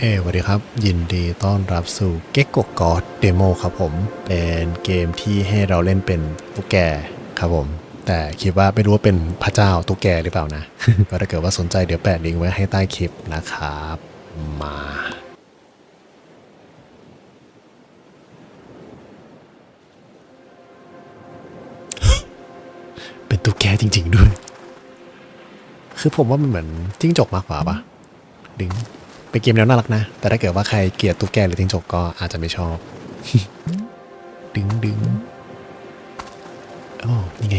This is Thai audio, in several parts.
เอสวัสดีครับ ยินดีต้อนรับสู่ g e k k o g o d Demo ครับผม เป็นเกมที่ให้เราเล่นเป็นตุ๊กแกครับผม แต่คิดว่าไม่รู้ว่าเป็นพระเจ้าตุ๊กแกหรือเปล่านะ ก็ถ้าเกิดว่าสนใจเดี๋ยวแปะลิงก์ไว้ให้ใต้คลิปนะครับ มา เป็นตุ๊กแกจริง ๆ ด้วย คือผมว่ามันเหมือนจิ้งจกมากกว่าปะดึง เป็นเกมแนวน่ารักนะ แต่ถ้าเกิดว่าใครเกลียดตุ๊กแกหรือจิ้งจกก็อาจจะไม่ชอบ ดึงดึงโอ้นี่ไง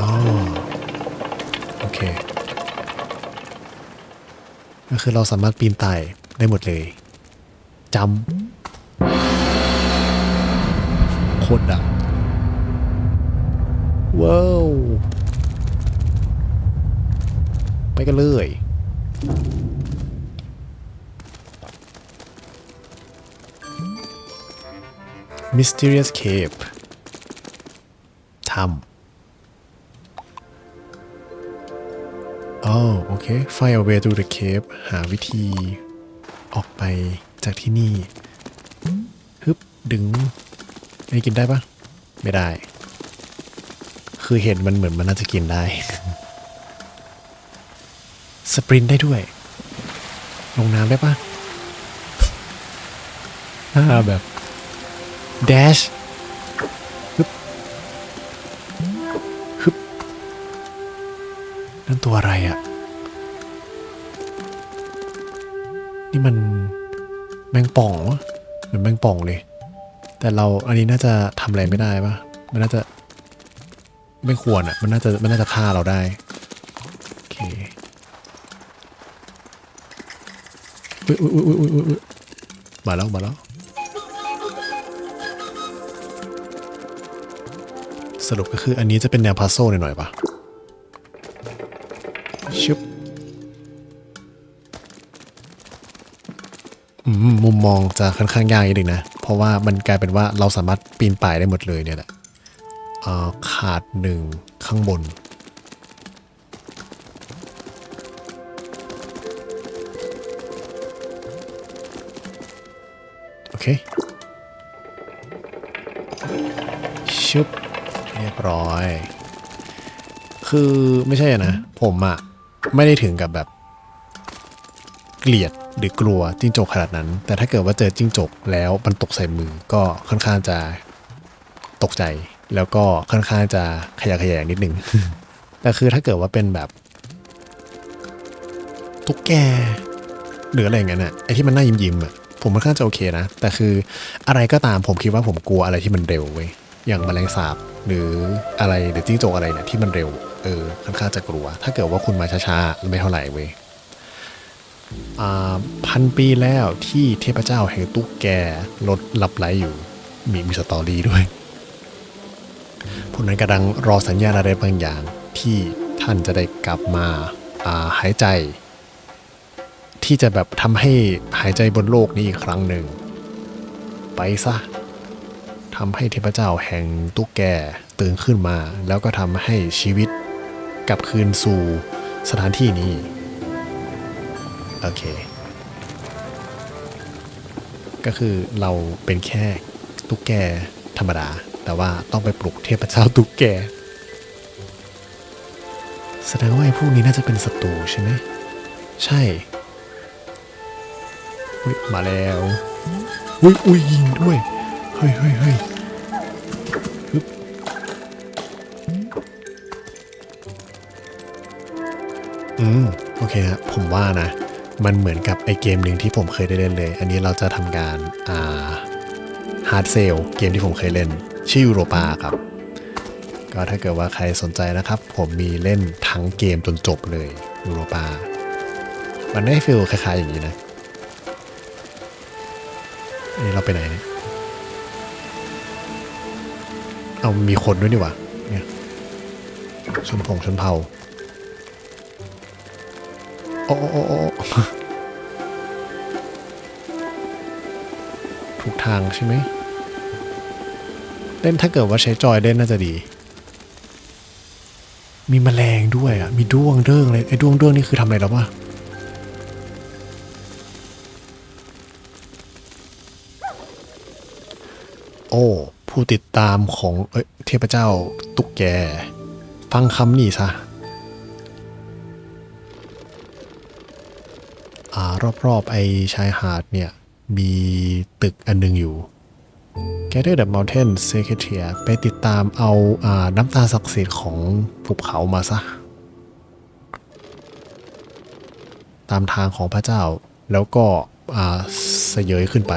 อ๋อ โอเค ก็คือเราสามารถปีนไต่ได้หมดเลยจำโคตรดัง ว้าวไปกันเลย Mysterious Cave ทำอ๋อโอเค Find a way to the cave หาวิธีออกไปจากที่นี่ ฮึบ ดึงอันนี้กินได้ปะไม่ได้ คือเห็นมันเหมือนมันน่าจะกินได้ สปรินต์ได้ด้วย ลงน้ำได้ปะอ่าแบบแดชฮึบฮึบนั่นตัวอะไรอะ่ะ นี่มันแมงป่องวะเหมือนแมงป่องเลย แต่เราอันนี้น่าจะทำอะไรไม่ได้ปะมันน่าจะ ไม่ควรอะ มันน่าจะมันน่าจะฆ่าเราได้ โอเคอุ้ยอุ้ยอุ้ยอุ้ยอุ้ยมาแล้วมาแล้วสรุปก็คืออันนี้จะเป็นแนวพัซโซ่หน่อยๆปะชุบมุมมองจะค่อนข้างยากนิดนึงนะ เพราะว่ามันกลายเป็นว่าเราสามารถปีนป่ายได้หมดเลยเนี่ยแหละ ขาดหนึ่งข้างบน โอเค ชุบ เรียบร้อย คือไม่ใช่นะ ผมอะไม่ได้ถึงกับแบบ เกลียดหรือกลัวจิ้งจกขนาดนั้น แต่ถ้าเกิดว่าเจอจิ้งจกแล้วมันตกใส่มือก็ค่อนข้างจะตกใจ แล้วก็ค่อนข้างจะขยะขยงนิดนึงแต่คือถ้าเกิดว่าเป็นแบบตุ๊กแกหรืออะไรอย่างนั้นอะไอที่มันน่ายิ้มยิ้มๆอะผมค่อนข้างจะโอเคนะ แต่คืออะไรก็ตามผมคิดว่าผมกลัวอะไรที่มันเร็วเว้ยอย่างแมลงสาบหรืออะไรหรือจิ้งจกอะไรเนี่ยที่มันเร็วเออค่อนข้างจะกลัว ถ้าเกิดว่าคุณมาช้าๆไม่เท่าไหร่เว้ยพันปีแล้วที่เทพเจ้าแห่งตุ๊กแกลดหลับไหลอยู่มีมีสตอรี่ด้วย ผู้นั้นกำลังรอสัญญาณอะไรบางอย่าง ที่ท่านจะได้กลับมาาหายใจ ที่จะแบบทำให้หายใจบนโลกนี้อีกครั้งหนึ่ง ไปซะทำให้เทพเจ้าแห่งตุ๊กแกตื่นขึ้นมา แล้วก็ทำให้ชีวิตกลับคืนสู่สถานที่นี้ โอเค ก็คือเราเป็นแค่ตุ๊กแกธรรมดา แต่ว่าต้องไปปลุกเทพเจ้าตุ๊กแก แสดงว่าไอ้พวกนี้น่าจะเป็นศัตรูใช่ไหม ใช่อุ้ยมาแล้วอุ้ยอุ้ยยิงด้วย เฮ้ยเฮ้ยเฮ้ยอืม โอเคฮะผมว่านะ มันเหมือนกับไอเกมหนึ่งที่ผมเคยได้เล่นเลย อันนี้เราจะทำการ อ่าฮาร์ดเซลเกมที่ผมเคยเล่น ชื่อยูโรปาครับ ก็ถ้าเกิดว่าใครสนใจนะครับ ผมมีเล่นทั้งเกมจนจบเลยยูโรปา มันได้ฟีลคล้ายๆอย่างนี้นะนนี้เราไปไหนเนี่ยเอามีคนด้วยนี่ว่าเนี่ยชนผงชนเผาโอ้โอ้โอ้โอ้ถูกทางใช่ไหม เล่นถ้าเกิดว่าใช้จอยเล่นน่าจะดี มีแมลงด้วยอะ มีด้วงเด้งเลยไอ้ด้วงเด้งนี่คือทำอะไรแล้ววะโอ้ผู้ติดตามของเอ้ยเทพเจ้าตุ๊กแก ฟังคำนี่ซะอ่ารอบๆไอชายหาดเนี่ย มีตึกอันหนึงอยู่ Gather the Mountain Secretary ไปติดตามเอาอาน้ำตาศักดิ์สิทธิ์ของภูเขามาซะ ตามทางของพระเจ้า แล้วก็เสยยขึ้นไป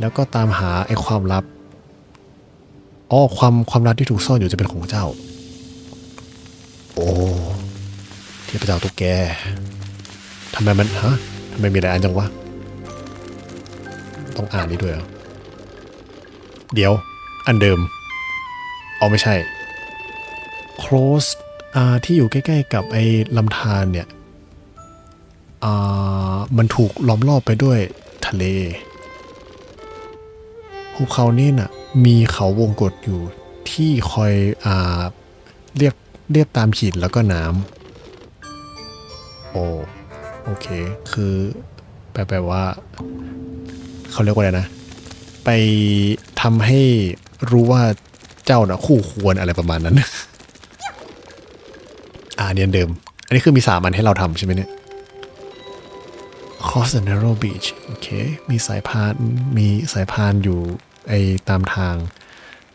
แล้วก็ตามหาไอ้ความลับอ๋อความความลับที่ถูกซ่อนอยู่จะเป็นของเจ้า โอ้เทพระเจ้าตุ๊กแกทำไมมันฮะทำไมมีหลายอันจังวะต้องอ่านนี้ด้วยเหรอ เดี๋ยว อันเดิม เอาไม่ใช่ close ที่อยู่ใกล้ๆกับไอ้ลำธารเนี่ยอ่ามันถูกล้อมรอบไปด้วยทะเลภูเขานี่น่ะ มีเขาวงกฏอยู่ที่คอยอ่าเรียบเรียบตามหินแล้วก็น้ำโอ้โอเค คือแปลว่า เขาเรียกว่าอะไรนะ ไป ทำให้รู้ว่าเจ้านะคู่ควรอะไรประมาณนั้น อ่าเนียนเดิม อันนี้คือมีสามันให้เราทำใช่ไหมเนี่ย Cross the narrow beach โอเค มีสายพาน มีสายพานอยู่ไอตามทาง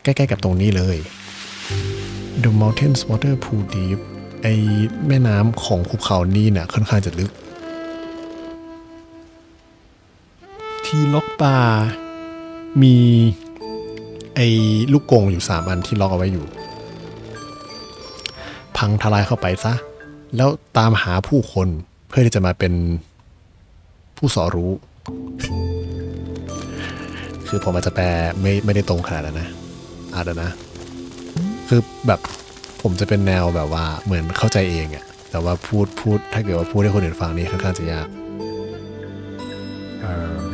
ใกล้ๆกับตรงนี้เลย The mountains water pool deep ไอแม่น้ำของภูเขานี่น่ะค่อนข้างจะลึก ที่ล็อกปลามี ไอ้ลูกกงอยู่สามอันที่ล็อกเอาไว้อยู่ พังทลายเข้าไปซะ แล้วตามหาผู้คนเพื่อที่จะมาเป็นผู้สอรู้ คือผมอาจจะแปลไม่ไม่ได้ตรงขนาดนั้นนะอาจจะนะ คือแบบผมจะเป็นแนวแบบว่าเหมือนเข้าใจเองอะแต่ว่าพูดพูดถ้าเกิดว่าพูดให้คนอื่นฟังนี่ค่อนข้างจะยาก เออ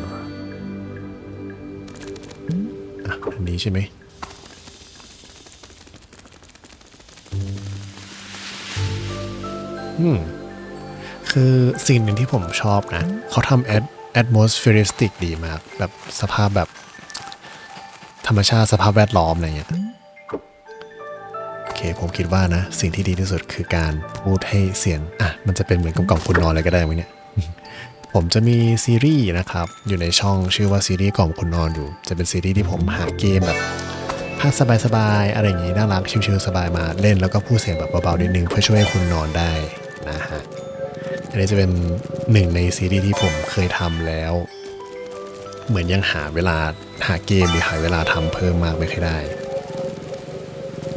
นนี้ใช่ไหมอืม คือสิ่งหนึ่งที่ผมชอบนะ เขาทำแอด atmospheric ดีมาก แบบสภาพแบบ ธรรมชาติสภาพแวดล้อมอะไรเงี้ยโอเคผมคิดว่านะ สิ่งที่ดีที่สุดคือการพูดให้เสียง อะ มันจะเป็นเหมือนกับกล่องคุณนอนอะไรก็ได้มั้งเนี่ย ผมจะมีซีรีส์นะครับ อยู่ในช่องชื่อว่าซีรีส์กล่อมคุณนอนอยู่ จะเป็นซีรีส์ที่ผมหาเกมแบบภาคสบายๆ อะไรอย่างงี้น่ารักชิวๆสบายมาเล่นแล้วก็พูดเสียงแบบเบาๆนิดนึงเพื่อช่วยให้คุณนอนได้นะฮะ อันนี้จะเป็นหนึ่งในซีรีส์ที่ผมเคยทำแล้ว เหมือนยังหาเวลาหาเกมหรือหาเวลาทำเพิ่มมากไม่ค่อยได้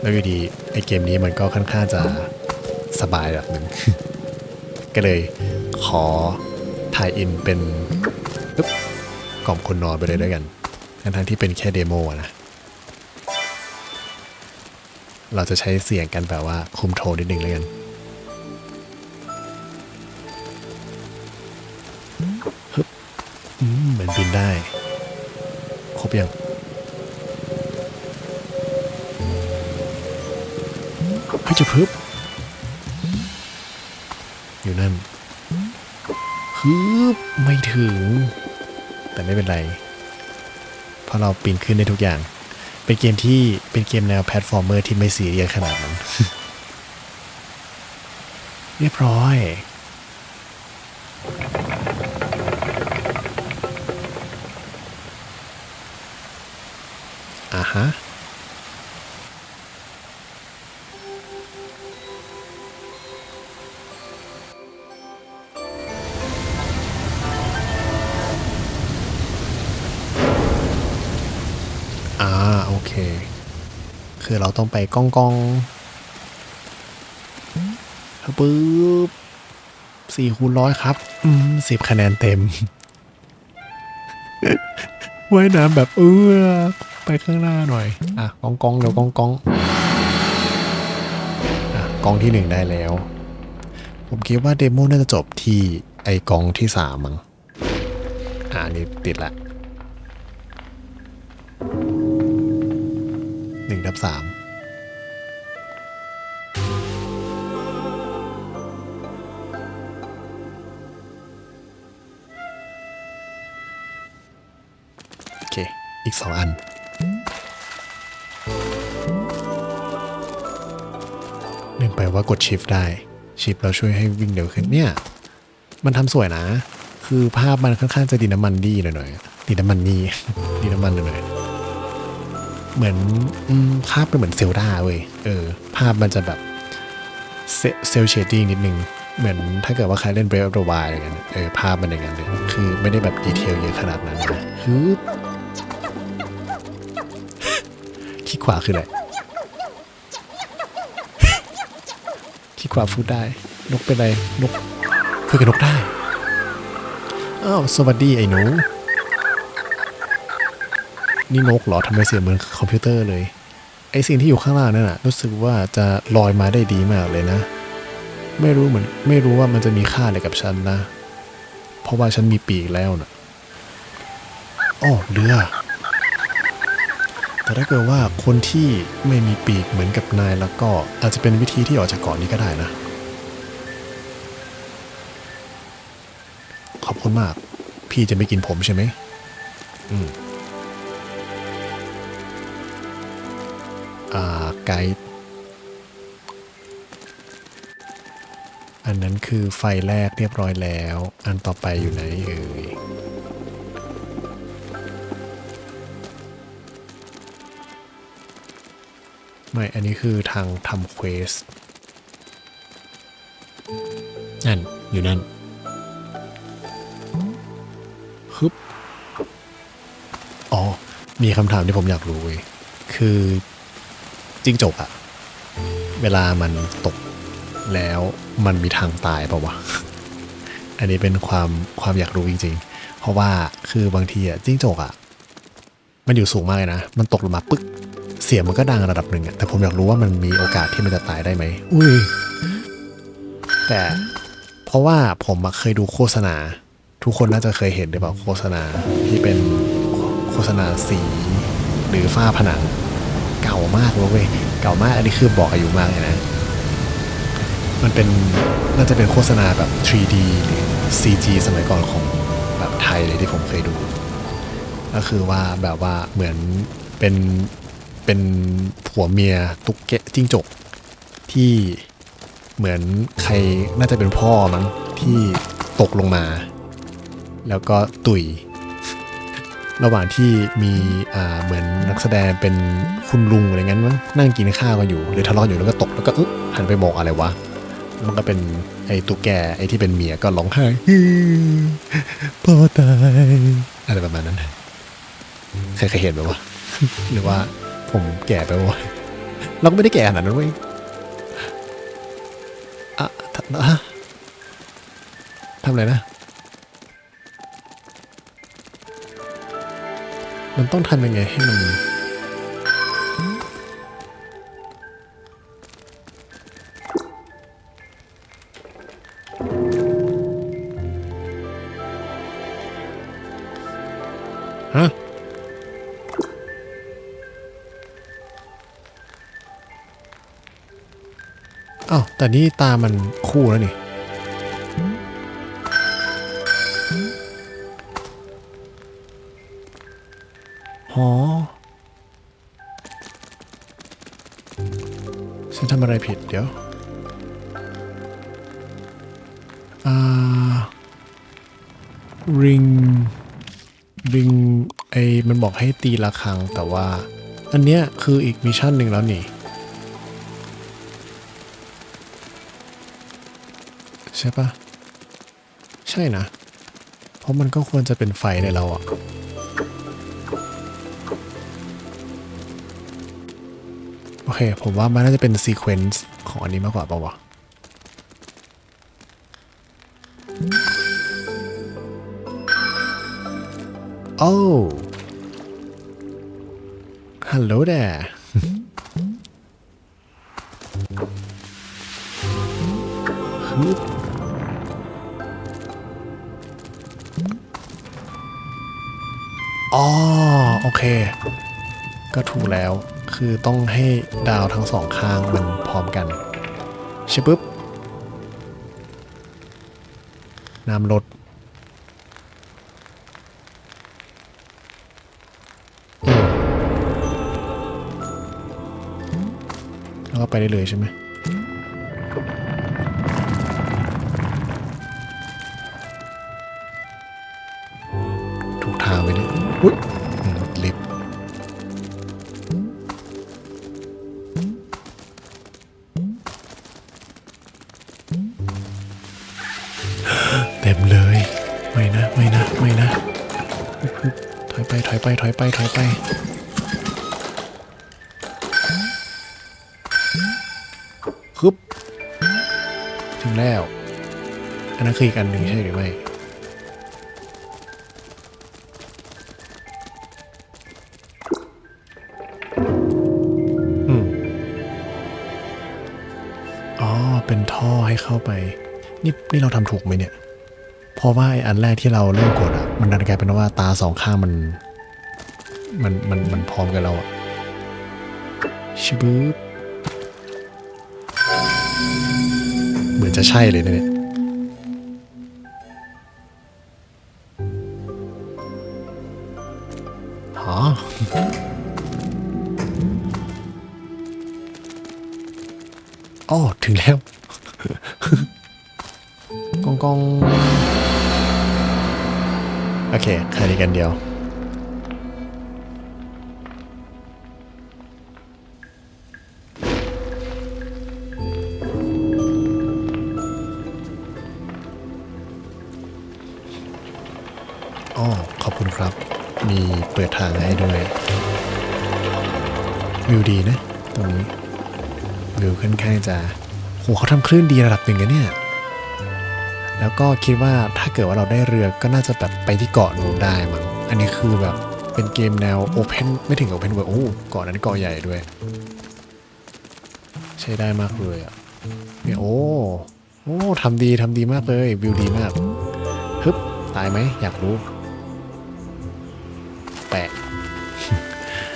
แล้วอยู่ดีไอเกมนี้มันก็ค่อนข้างจะสบายแบบหนึ่งก็เลยขอ ถ่ายอินเป็นกล่อมคนนอนไปเลยด้วยกัน ทั้งๆที่เป็นแค่เดโมนะ เราจะใช้เสียงกันแบบว่าคุมโทนนิดนึงเลยกันฮึบอืมเหมือนบินได้ ครบยังเฮ้ยจะพึบอยู่นั่น ฮึบไม่ถึง แต่ไม่เป็นไร เพราะเราปีนขึ้นได้ทุกอย่าง เป็นเกมที่เป็นเกมแนวแพลตฟอร์มเมอร์ที่ไม่ซีเรียสขนาดนั้น เรียบร้อยอ่าฮะ คือเราต้องไปกองกองปึ๊บสี่คูณร้อยครับ อืมสิบคะแนนเต็มว่ายน้ำแบบเออไปข้างหน้าหน่อย อะกองกองเดี๋ยวกองกองอะกองที่หนึ่งได้แล้ว ผมคิดว่าเดโมน่าจะจบที่ไอกองที่สามมั้งอ่านนี้ติดละับสโอเค อีกสองอันลืมไปว่ากดชิฟได้ ชิฟเราช่วยให้วิ่งเร็วขึ้นเนี่ย มันทำสวยนะ คือภาพมันค่อนข้างจะดินน้ำมันดีหน่อยๆดินน้ำมันนี่ดินน้ำมันหน่อยๆ เหมือนอภาพเป็นเหมือนเซลดาเว้ยเออ ภาพมันจะแบบเซลเชดดิ้งนิดนึง เหมือนถ้าเกิดว่าใครเล่น Breath of the Wild อะไรกันยเออภาพมันอย่างนั้นเลยคือไม่ได้แบบดีเทลเยอะขนาดนั้นนะคือขี้ขวาคืออะไรขี้ขวาพูดได้ นกเป็นไรนกคุยกับนกได้อ้าวสวัสดีไอ้หนู นี่นกเหรอทำไมเสียงเหมือนคอมพิวเตอร์เลย ไอสิ่งที่อยู่ข้างล่างนั่นน่ะรู้สึกว่าจะลอยมาได้ดีมากเลยนะ ไม่รู้เหมือนไม่รู้ว่ามันจะมีค่าอะไรกับฉันนะ เพราะว่าฉันมีปีกแล้วนะอ้อเรือ แต่ถ้าเกิดว่าคนที่ไม่มีปีกเหมือนกับนายแล้วก็อาจจะเป็นวิธีที่ออกจากเกาะนี้ก็ได้นะ ขอบคุณมาก พี่จะไม่กินผมใช่ไหมอืม ไกด์อันนั้นคือไฟแรกเรียบร้อยแล้ว อันต่อไปอยู่ไหนเอ่ยไม่ อันนี้คือทางทำเควสนั่น อยู่นั่นฮึบอ๋อ มีคำถามที่ผมอยากรู้เว้ยคือ จิ้งจกอะเวลามันตกแล้วมันมีทางตายเปล่าวะ อันนี้เป็นความความอยากรู้จริง ๆ เพราะว่าคือบางทีอะจิ้งจกอะมันอยู่สูงมากเลยนะ มันตกลงมาปึ๊ก เสียงมันก็ดังระดับหนึ่งอะแต่ผมอยากรู้ว่ามันมีโอกาสที่มันจะตายได้ไหม อุ้ย แต่เพราะว่าผมเคยดูโฆษณา ทุกคนน่าจะเคยเห็นหรือเปล่าโฆษณาที่เป็นโฆษณาสีหรือฝ้าผนังามากเลยเว้ยเก่ามากอันนี้คือบอกอายุมากเลยนะ มันเป็นน่าจะเป็นโฆษณาแบบ 3D หรือ CG สมัยก่อนของแบบไทยเลยที่ผมเคยดู ก็คือว่าแบบว่าเหมือนเป็นเป็นผัวเมียตุ๊กแกจิ้งจก ที่เหมือนใครน่าจะเป็นพ่อมั้งที่ตกลงมา แล้วก็ตุย ระหว่างที่มีเหมือนนักแสดงเป็นคุณลุงอะไรเงั้นมั้งนั่งกินข้าวกันอยู่หรือทะเลาะอยู่แล้วก็ตกแล้วก็อึ๊บหันไปบอกอะไรวะมันก็เป็นไอ้ตุ๊กแกไอ้ที่เป็นเมียก็ร้องไห้พ่อตายอะไรประมาณนั้นเคยเคยเห็นไหมวะหรือว่าผมแก่ไปวะเราก็ไม่ได้แก่ขนาดนั้นเว้ยอะทำอะทำอะไรนะ มันต้องทำยังไงให้มันฮะอ้าวแต่นี่ตามันคู่แล้วนี่ อฉันทำอะไรผิดเดี๋ยวอ่าริงริงไอมันบอกให้ตีระฆังแต่ว่า อันเนี้ยคืออีกมิชชั่นหนึ่งแล้วนี่ ใช่ปะใช่นะ เพราะมันก็ควรจะเป็นไฟในเราอะ เคผมว่ามันน่าจะเป็นซีเควนซ์ของอันนี้มากกว่าป่าวะโอ้ ฮัลโหลแดฮึบอ๋อ โอเค ก็ถูกแล้ว คือต้องให้ดาวทั้งสองข้างมันพร้อมกันใช่ปุ๊บน้ำลดแล้วก็ไปได้เลยใช่ไหมถูกทางไปเนี่ย ไปถอยไปฮึบ ถึงแล้ว อันนั้นคืออีกอันหนึ่งใช่หรือไม่อืมอ๋อเป็นท่อให้เข้าไป นี่นี่เราทำถูกไหมเนี่ย เพราะว่าไอ้อันแรกที่เราเริ่มกดอะมันดันกลายเป็นว่าตาสองข้างมัน มันมันมันพร้อมกันเราอะชิบูบเหมือนจะใช่เลยนะเนี่ยหออ๋อถึงแล้วกองกองโอเคแค่นี้กันเดียว ทางให้ด้วย วิวดีนะ ตรงนี้ วิวค่อนข้างจะโหเขาทำคลื่นดีระดับหนึ่งนะเนี่ย แล้วก็คิดว่าถ้าเกิดว่าเราได้เรือก็น่าจะแบบไปที่เกาะนู้นได้มั้งอันนี้คือแบบเป็นเกมแนวโอเพนไม่ถึงโอเพนเวิร์โอ้เกาะนั้นเกาะใหญ่ด้วย ใช้ได้มากเลยอะเนี่ยโอ้โอ้ทำดีทำดีมากเลย วิวดีมากฮึบตายไหมอยากรู้ แปะ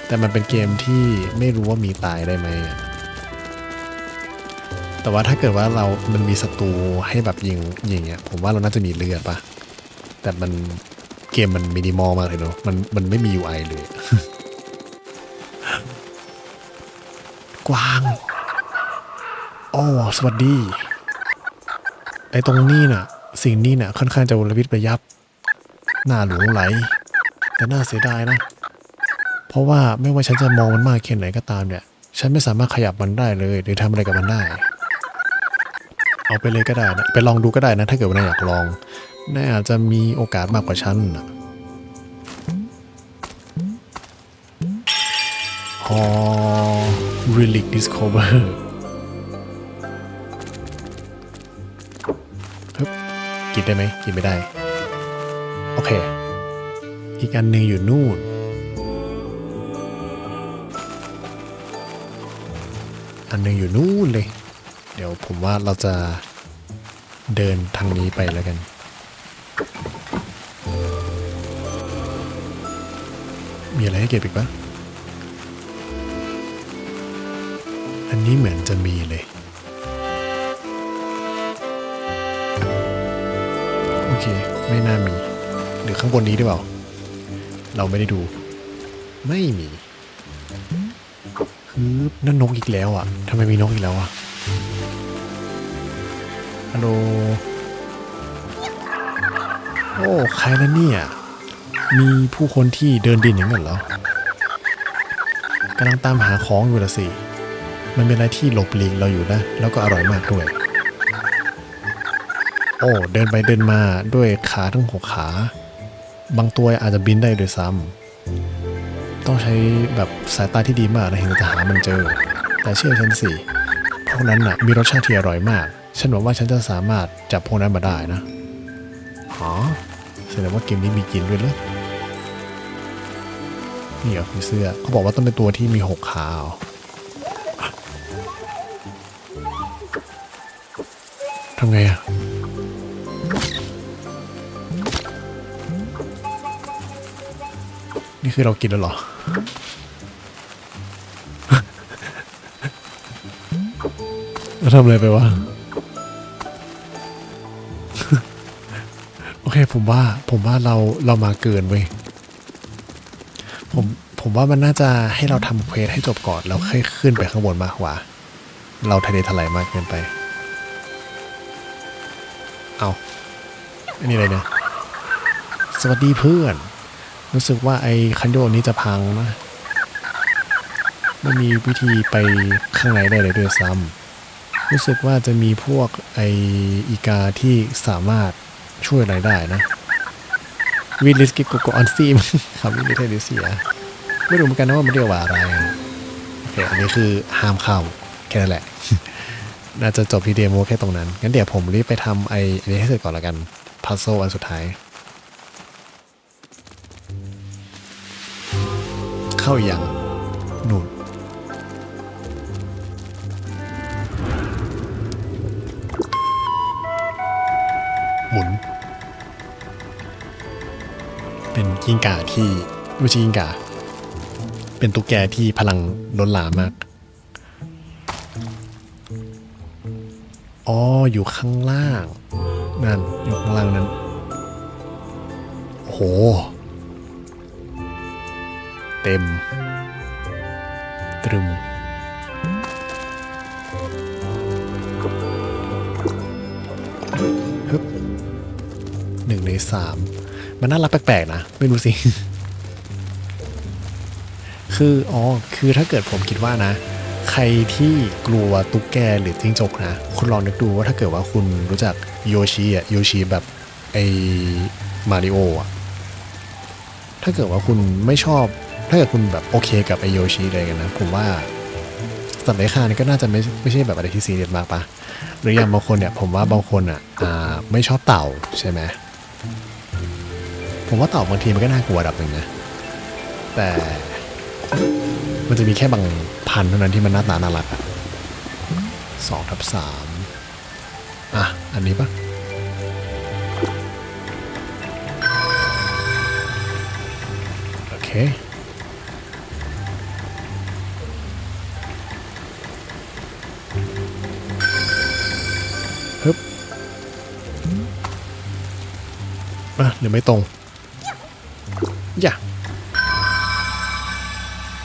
แต่มันเป็นเกมที่ไม่รู้ว่ามีตายได้ไหมอะแต่ว่าถ้าเกิดว่าเรา มันมีศัตรูให้แบบยิงยิงเนี่ยผมว่าเราน่าจะมีเลือดปะแต่มันเกมมันมินิมอลมากเลยเนอะมันมันไม่มี UI เลย กวางโอ๋อสวัสดี ไอ้ตรงนี้น่ะ สิ่งนี้น่ะ ค่อนข้างจะวลวิทระยับ หน้าหลงไหล แต่น่าเสียดายนะ เพราะว่าไม่ว่าฉันจะมองมันมากแค่ไหนก็ตามเนี่ย ฉันไม่สามารถขยับมันได้เลย หรือทำอะไรกับมันได้ เอาไปเลยก็ได้นะไปลองดูก็ได้นะ ถ้าเกิดว่านายอยากลองนายอาจจะมีโอกาสมากกว่าฉันนะฮอ relic discover กินได้ไหมกินไม่ได้ โอเค อีกอันหนึ่งอยู่นู่น อันหนึ่งอยู่นู่นเลย เดี๋ยวผมว่าเราจะเดินทางนี้ไปแล้วกัน มีอะไรให้เก็บอีกปะอันนี้เหมือนจะมีเลยโอเค ไม่น่ามี หรือข้างบนนี้หรือเปล่า เราไม่ได้ดู ไม่มีคือนั่นนกอีกแล้วอะทำไมมีนกอีกแล้วอะฮัลโหลโอ้ใครแล้วเนี่ย มีผู้คนที่เดินดินอย่างนั้นเหรอกำลังตามหาของอยู่ละสิ มันเป็นอะไรที่หลบหลีกเราอยู่นะ แล้วก็อร่อยมากด้วย โอ้ เดินไปเดินมาด้วยขาทั้งหกขา บางตัวอาจจะบินได้ด้วยซ้ำต้องใช้แบบสายตาที่ดีมากนะถึงจะหามันเจอ แต่เชื่อฉันสิพวกนั้นน่ะมีรสชาติที่อร่อยมาก ฉันหวังว่าฉันจะสามารถจับพวกนั้นมาได้นะอ๋อแสดงว่าเกมนี้มีกินด้วยเหรอนี่เหรอคือเสื้อเขาบอกว่าต้องเป็นตัวที่มีหกขาทำไงอะ คือเรากินแล้วหรอแล้วทำอะไรไปวะ โอเคผมว่า ผมว่าเราเรามาเกินเว้ย ผมผมว่ามันน่าจะให้เราทำเควสให้จบก่อน แล้วค่อยขึ้นไปข้างบนมากกว่า เราทะเลทลายมากเกินไป เอาอันนี้อะไรเนี่ย สวัสดีเพื่อน รู้สึกว่าไอ้คันโยนนี้จะพังนะไม่มีวิธีไปข้างในได้เลยด้วยซ้ำรู้สึกว่าจะมีพวกไออีกาที่สามารถช่วยอะไรได้นะวิลิสกิโกโกออนซีมครับวิลิเทลิเซียไม่รู้เหมือนกันนะว่ามันเรียกว่าอะไรโอเคอันนี้คือห้ามเข้าแค่นั้นแหละ น่าจะจบที่เดโมแค่ตรงนั้น งั้นเดี๋ยวผมรีบไปทำไออันนี้ให้เสร็จก่อนละกันพัซโซอันสุดท้าย เข้าอย่างนูนหมุน เป็นกิ้งก่าที่ไม่ใช่กิ้งก่า เป็นตุ๊กแกที่พลังล้นหลามมาก อ๋อ อยู่ข้างล่าง นั่น อยู่ข้างล่างนั้น โอ้โห เต็ม ตรึม ฮึบหนึ่งในสามมันน่ารักแปลกๆนะ ไม่รู้สิ คือ อ๋อ คือถ้าเกิดผมคิดว่านะ ใครที่กลัวตุ๊กแกหรือจิ้งจกนะ คุณลองนึกดูว่าถ้าเกิดว่าคุณรู้จักโยชิอะโยชิแบบไอมาริโออะถ้าเกิดว่าคุณไม่ชอบ ถ้าเกิดคุณแบบโอเคกับไอโยชิเลยกันนะ ผมว่าสัตว์เลคานี่ก็น่าจะไม่ไม่ใช่แบบอะไรที่ซีเรียสมากปะหรืออย่างบางคนเนี่ย ผมว่าบางคนอะไม่ชอบเต่าใช่ไหมผมว่าเต่าบางทีมันก็น่ากลัวระดับหนึ่งนะแต่มันจะมีแค่บางพันธุ์เท่านั้นที่มันหน้าตาน่ารักอะสองทับสามอะ อันนี้ปะโอเค ฮึบอะหรือไม่ตรง อย่า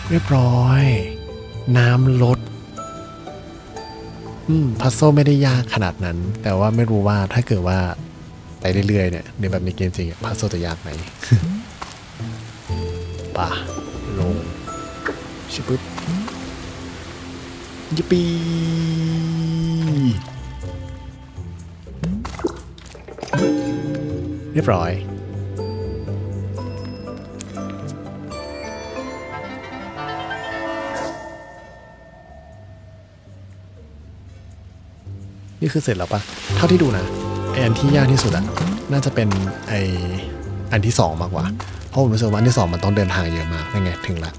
เรียบร้อย น้ำลด อืม พัซโซไม่ได้ยากขนาดนั้น แต่ว่าไม่รู้ว่าถ้าเกิดว่าไปเรื่อยๆเนี่ยในแบบในเกมจริงพัซโซจะยากไหมป่ะลงชิปึ๊บยิป รียบร้อยนี่คือเสร็จแล้วปะเท่าที่ดูนะไออันที่ยากที่สุดอะน่าจะเป็นไออันที่สองมากกว่า เพราะผมรู้สึกว่าอันที่สองมันต้องเดินทางเยอะมากนั่นไงถึงละ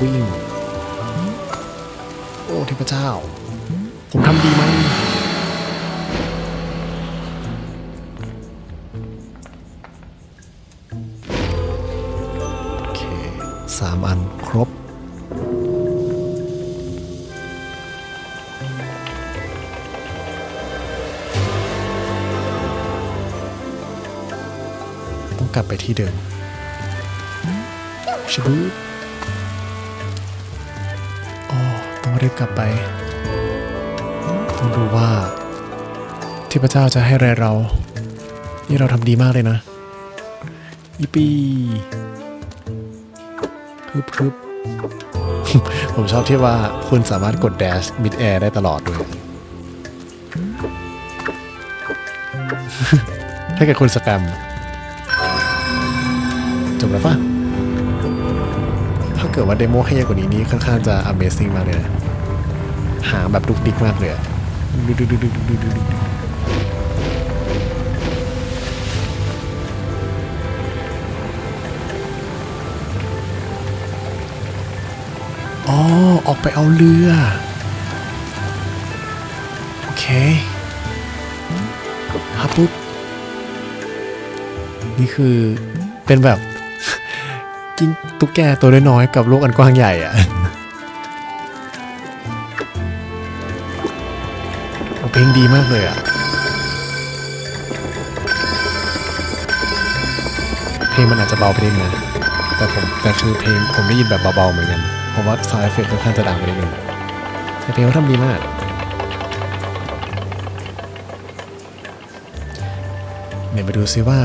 วิ่ง โอ้เทพเจ้า ผมทำดีไหม สามอันครบ ต้องกลับไปที่เดิมชิบูอ๋อต้องรีบกลับไป ต้องดูว่าที่พระเจ้าจะให้อะไรเรา นี่เราทำดีมากเลยนะ อีปี ฮึบฮึบผมชอบที่ว่าคุณสามารถกด dash mid air ได้ตลอดด้วย ถ้าเกิดคุณสแปมจบแล้วปะถ้าเกิดว่าเดโมให้เยอะกว่านี้นี่ค่อนข้างจะ Amazing มากเลยนะหางแบบดุกดิกมากเลยดุกดิกดุกดิกดุกดิกดุ อ๋อ ออกไปเอาเรือ โอเคฮับปุ๊บ นี่คือเป็นแบบกิ้งตุ๊กแกตัวน้อยๆกับโลกอันกว้างใหญ่อะเพลงดีมากเลยอะเพลงมันอาจจะเบาไปนิดนะแต่ผมแต่คือเพลงผมได้ยินแบบเบาๆเหมือนกัน ผมว่าซาวด์เอฟเฟกต์ค่อนข้างจะดังไปนิดนึงแต่เพลงเขาทำดีมาก เดี๋ยวมาดูซิว่า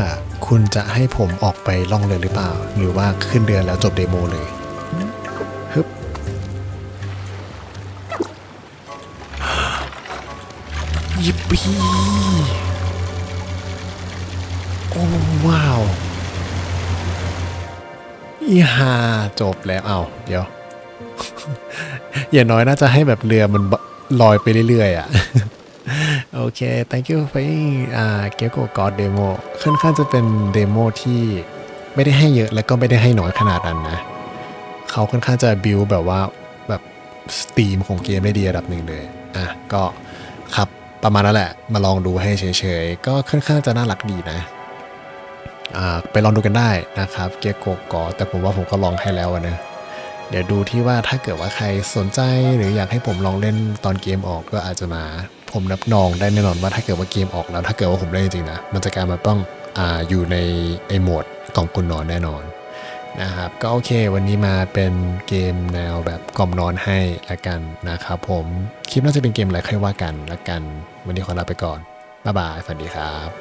คุณจะให้ผมออกไปล่องเรือหรือเปล่า หรือว่าขึ้นเรือแล้วจบเดโมเลยฮึบยิปปี้โอ้ว้าวอีฮาจบแล้วเอาเดี๋ยว อย่างน้อยน่าจะให้แบบเรือมันลอยไปเรื่อยๆอะโอเค thank you for อ่าเกโกกอดเดโมค่อนข้างจะเป็นเดโมที่ไม่ได้ให้เยอะและก็ไม่ได้ให้น้อยขนาดนั้นนะ เขาค่อนข้างจะบิวแบบว่าแบบสตรีมของเกมได้ดีระดับหนึ่งเลย อะ ก็ครับประมาณนั้นแหละ มาลองดูให้เฉยๆ ก็ค่อนข้างจะน่ารักดีนะ อ่า ไปลองดูกันได้นะครับ เกโกกอแต่ผมว่าผมก็ลองให้แล้วนะ เดี๋ยวดูที่ว่าถ้าเกิดว่าใครสนใจหรืออยากให้ผมลองเล่นตอนเกมออกก็อาจจะมา ผมรับนองได้แน่นอนว่าถ้าเกิดว่าเกมออกแล้ว ถ้าเกิดว่าผมเล่นจริงๆนะมันจะกลายมาต้องอ่าอยู่ในไอโหมดกล่อมกุนนอนแน่นอนนะครับก็โอเควันนี้มาเป็นเกมแนวแบบกล่อมนอนให้ละกันนะครับผมคลิปน่าจะเป็นเกมอะไรค่อยว่ากันละกัน วันนี้ขอลาไปก่อนบ๊ายบายสวัสดีครับ